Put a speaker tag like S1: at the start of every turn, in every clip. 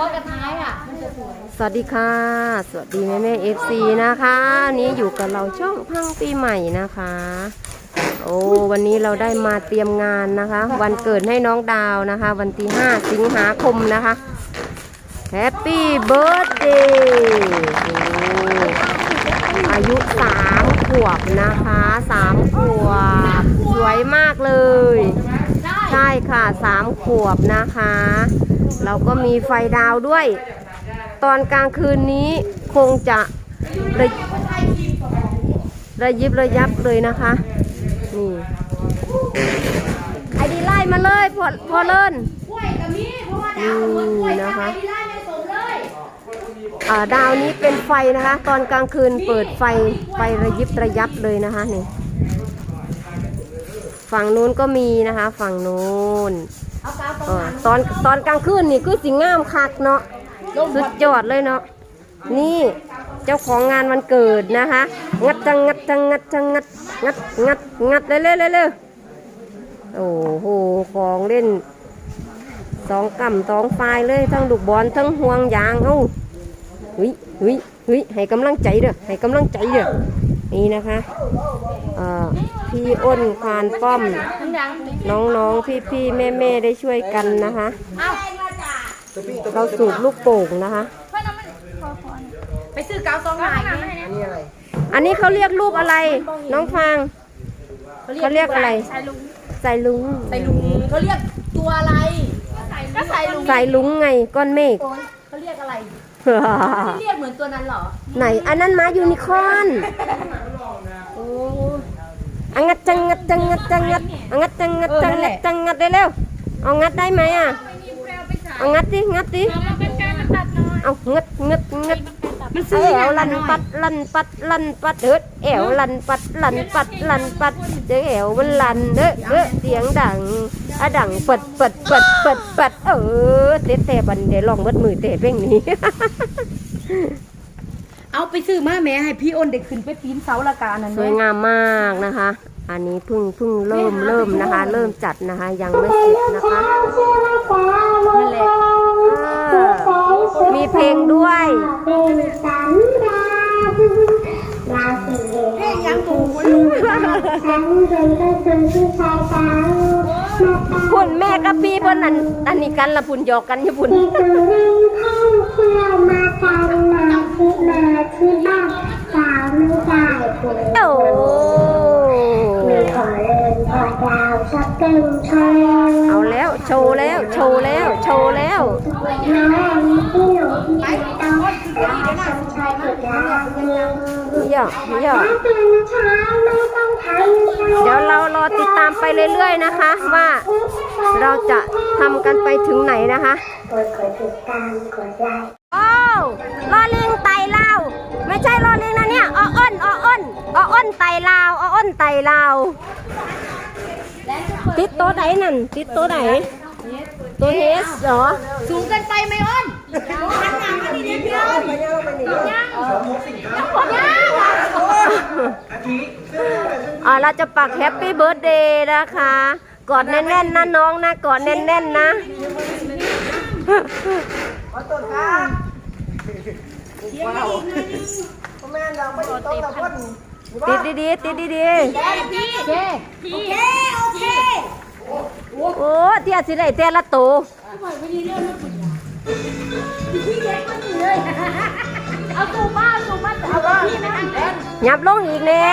S1: หัวกับท้ายอะมันจะสวย
S2: สวัสดีค่ะ สวัสดีแม่แม่เอฟซีนะคะวันนี้อยู่กับเราช่องพังปีใหม่นะคะ โอ้วันนี้เราได้มาเตรียมงานนะคะ วันเกิดให้น้องดาวนะคะ วันที่ 5 สิงหาคมนะคะแฮปปี้เบิร์ดเดย์อายุ 3 ขวบนะคะ 3 ขวบ สวยมากเลย ใช่ค่ะ 3 ขวบนะคะ เราก็มีไฟดาวด้วย ตอนกลางคืนนี้คงจะระระยิบระยับเลยนะคะ นี่ไอดีไล่มาเลยพอพอเลิ่น
S1: กล้วยกับมีเพราะว่าดาวเหมือนกล้วยจ้า
S2: ดาวนี้เป็นไฟนะคะ ตอนกลางคืนเปิดไฟไฟระยิบระยับเลยนะคะนี่ฝั่งนู้นก็มีนะคะ ฝั่งนู้น
S1: เอากาวตรง
S2: เออตอนตอนกลางคืนนี่คือสิงามคักเนาะสุดยอดเลยเนาะนี่เจ้าของงานวันเกิดนะคะ งัดจังงัดจังงัดจังงัดงัดงัดงัดเลยเลยเลยเลยโอ้โหของเล่นสองกำสองปลายเลยทั้งลูกบอลทั้งห่วงยางเอ้าเฮ้ยเฮ้ยเฮ้ยให้กำลังใจเด้อให้กำลังใจเด้อนี่นะคะเอ่อพี่อ้นควานป้อม
S1: ดัง
S2: น้องๆ พี่ๆ แม่ๆ ได้ช่วยกันนะคะ
S1: เอา
S2: เราสูบลูกโป่งนะคะ
S1: ไปซื้อกาวตรงไหน
S2: อันนี้เขาเรียกรูปอะไร น้องฟางเขาเรียกอะไร
S1: ใส่ลุง
S2: ใส่ลุง
S1: ใส่ลุงเขาเรียกตัวอะไรก็ใส่ลุง
S2: ใส่ลุงไงก้อนเมฆ
S1: เขาเรียกอะไรที่ เรียกเหมือนตัวนั้นเหรอ
S2: ไหน อันนั้นม้ายูนิคอร์นอังัดจังงัดจังงัดจังงัดอังัดจังงัดจังงัดจังงัดเร็วๆเอางัดได้ไหมอะเอางัดดิงัดดิเอางัดงัดงัด
S1: มันซื้อ
S2: แอวลันปัดลันปัดลันปัดเด้อแอวลันปัดลันปัดลันปัดเด้อแอวมันลันเด้อเด้อเสียงดังอะดังเปิดเปิดเปิดเปิดเปิดเออเตะเตะบันเดี๋ยวลองเบิดมือเตะเพลงนี้
S1: เอาไปซื้อมาแม่ให้พี่อ้นเด็กขึ้นไปปีนเสาละกานั่น
S2: สวยงามมากนะคะ อันนี้เพิ่งเพิ่งเริ่มเริ่มนะคะ เริ่มจัดนะคะ ยังไม่เสร็จนะคะ
S1: นั่นแหละ
S2: เออ มีเพลงด้วย
S1: เพลงยังตู
S2: พุ่นแม่กับพี่เพิ่นอันอันนี้กันละพุ่นหยอกกันอยู่พุ่นโอ้ เอาแล้ว โชว์แล้ว โชว์แล้ว โชว์แล้วเยอะเยอะเดี๋ยวเรารอติดตามไปเรื่อยๆนะคะ ว่าเราจะทำกันไปถึงไหนนะคะ
S3: กดกดติดตามกดไลค์
S2: โอ้ลอลิงไตลาว ไม่ใช่ลอลิงนะเนี่ยออ้นออ้นออ้นไตลาวออ้นไตลาว ติดโต๊ะไหนนั่น ติดโต๊ะไหนตัวเฮสเหรอ
S1: สูงเกินไปไหมอ้นหันหลังมาดีๆพี่อ้นยัง
S2: อ่าเราจะปักแฮปปี้เบิร์ดเดย์นะคะ กอดแน่นๆนะน้องนะกอดแน่นๆนะติ ดดีๆติดดี
S1: พี่เจ๊พี่โอเค
S2: ๆโอ้เทียสิได้แต่ละโตว
S1: เอาสูบบ้าสูบบ้าเอาบ้าพี่ไม่ทันเล่น
S2: ยับลงอีกแน่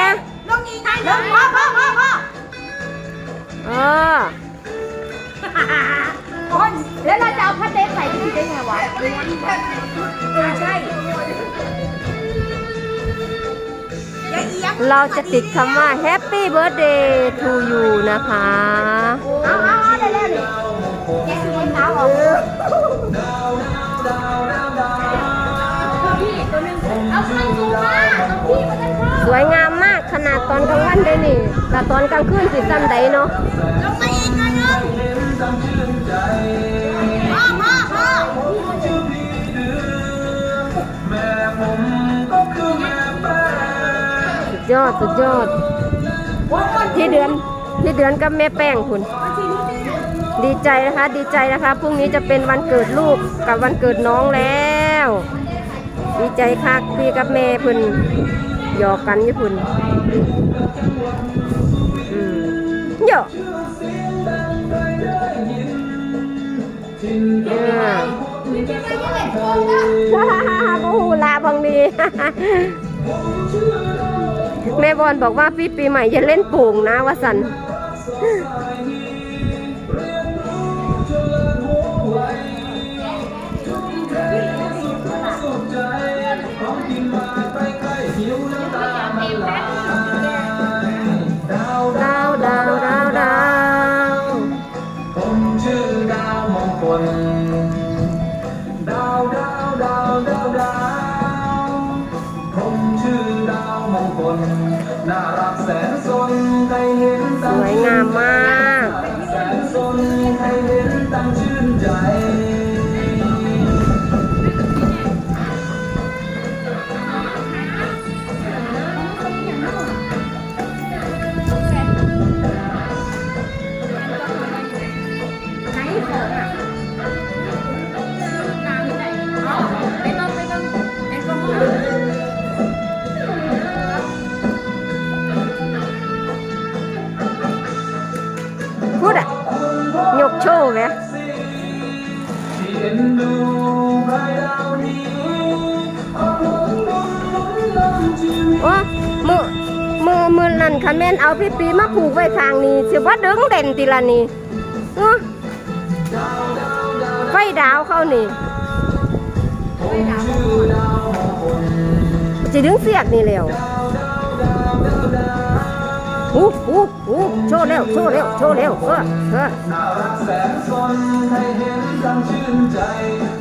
S1: ลงอีกทางลงพ่อพ่อพ่อพ่อ
S2: เออ
S1: คนแล้วเราจะเอาผ้าเต็มใส่ที่ได้ไงวะใช่
S2: เราจะติดคำว่า Happy Birthday to you นะคะ
S1: ส
S2: วยงามมากขนาดตอนกลางวันได้นี่ แต่ตอนกลางคืนสิซ้ำใดเนาะ ดยอดสุดยอดที่เดือนที่เดือนกับแม่แป้งคุณดีใจนะคะ ดีใจนะคะพรุ่งนี้จะเป็นวันเกิดลูกกับวันเกิดน้องแล้ว ดีใจคักพี่กับแม่เพุ่นหยอกกันญี่ปุ่นอืมหยอกเออว้าโอ้โหลาบังดี แม่บอลบอกว่าพี่ปีใหม่อย่าเล่นโป่งนะวสัน
S4: น่ารักแสนสนได้เห็น
S2: สวยงามมาก
S4: ชี
S2: วิ
S4: ต
S2: โอ้มือมือมือนั่นคันแม่นเอาพี่ปีมาผูกไว้ทางนี้สิว่าดึงเด่นติละนี่เอ้อไฟดาวเข้านี่จะดึงเสียกนี่เร็ว อู้อู้อู้โชว์เร็วโชว์เร็วโชว์เร็วเออเออ
S4: น่ารักแสนสนให้เห็นตั้งชื่นใจ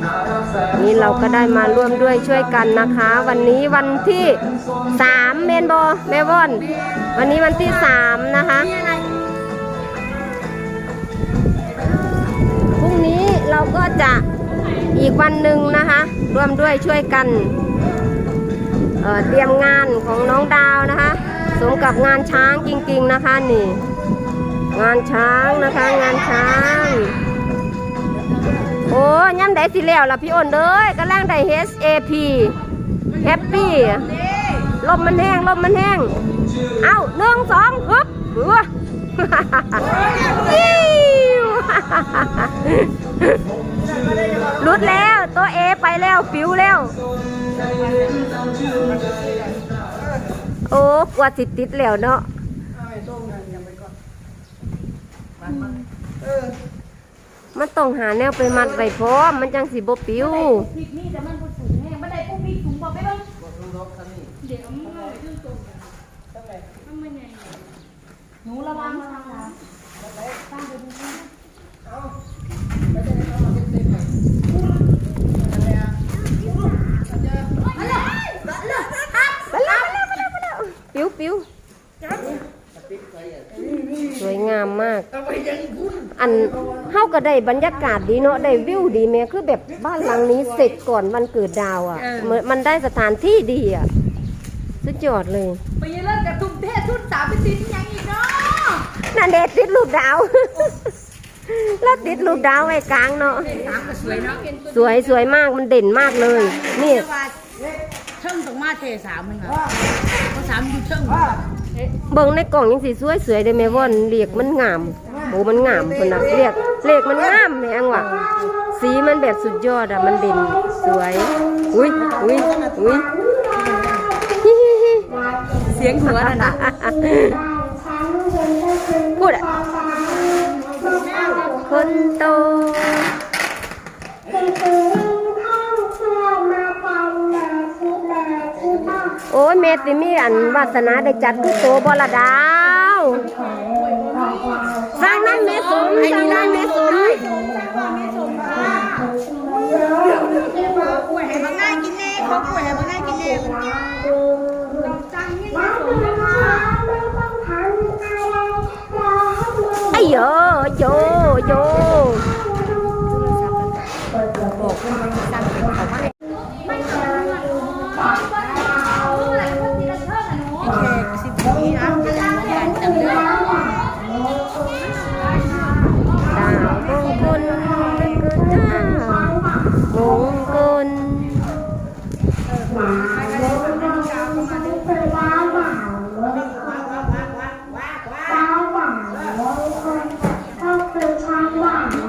S4: น่ารักแสน
S2: นี่เราก็ได้มาร่วมด้วยช่วยกันนะคะ วันนี้วันที่สามเมนโบอแม่วอน วันนี้วันที่สามนะคะพรุ่งนี้เราก็จะอีกวันหนึ่งนะคะ ร่วมด้วยช่วยกันเอ่อเตรียมงานของน้องดาวนะคะ สมกับงานช้างจริงๆนะคะนี่ งานช้างนะคะ งานช้าง โอ้ย่ำได้สิแล้วล่ะพี่อ้นเด้ยกำลังได้ HAP แฮปปี้ลมมันแห้งลมมันแห้ง เอาหนึ่งสองฮึบหัวหลุดแล้วตัวเอไปแล้วปิวแล้ว อ้กว่าสิติดแล้วเนาะมันต้องหาแนวไปมัดไว้พร้อมมันจังสิบ่ปิว
S1: พริกนี่แต่มันบ่สูงแห้งบันไดพวกพริกสูงบ่ไปเบิ่งเดี๋ยวมันเลยขึ้นตรงกันมันไม่ใหญ่หนูระวังระวังนะตั้งไปดูนะ
S2: ไปแล้วไปแล้วไปแล้วไปแล้วไปแล้วปิวปิวสวยงามมาก อันเฮาก็ได้บรรยากาศดีเนาะได้วิวดีแม่คือแบบบ้านหลังนี้เสร็จก่อนวันเกิดดาวอะเหมือนมันได้สถานที่ดีอะสุดยอดเลย
S1: ไปยืนเล่นกับทุ่มเททุนสามไปติดยังอีกเนาะ
S2: นั่นเด็ดติดรูปดาว แล้วติดรูปดาวไว้กลางเนาะ
S1: สามก็สวยเนาะ
S2: สวยสวยมากมันเด่นมากเลย นี่
S1: แต่ว่าเทิงตรงมาเทสามมันเหรอเพราะสามอยู่เทิง
S2: เบิ่งในกล่องยังสีสวยสวยได้แม่ว่อนเรียกมันงาม โอ้มันงามคนน่ะเรียกเรียกมันงามแม่งว่ะ สีมันแบบสุดยอดอะ มันเด่นสวย อุ้ยอุ้ยอุ้ยฮิฮิฮิ
S1: เสียงหัวน่ะนะ
S2: พูดอะ คนโตโอ้ยเมติมีอันวาสนาได้จัดคือโตบละดาว สร้างนั้นเมสมสร้างนั้นเมสม
S1: กล้วยให้บางง่ายกินแน่ขอกล้วยให้บางง่ายกินแน่เราจังนี่นะสม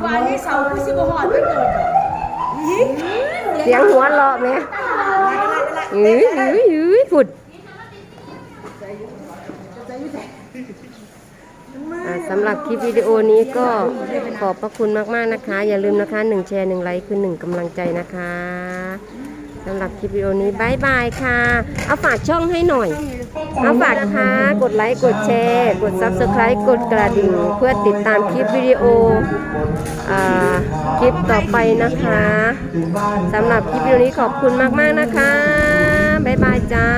S2: ว่า
S1: ที่เสาคือสิบหอดไม่เกิด
S2: เสียงหัวเราะไหมเอ้ยเอ้ยเอ้ยผุดสำหรับคลิปวิดีโอนี้ก็ขอบพระคุณมาก ๆ นะคะ อย่าลืมนะคะ1แชร์1ไลค์คือ1กำลังใจนะคะสำหรับคลิปวิดีโอนี้บายบายค่ะ เอาฝากช่องให้หน่อย เอาฝากนะคะ กดไลค์ กดแชร์ กด Subscribe กดกระดิ่ง เพื่อติดตามคลิปวิดีโออคลิปต่อไปนะคะสำหรับคลิปวิดีโอนี้ขอบคุณมาก ๆ นะคะ บ๊ายบายจ้า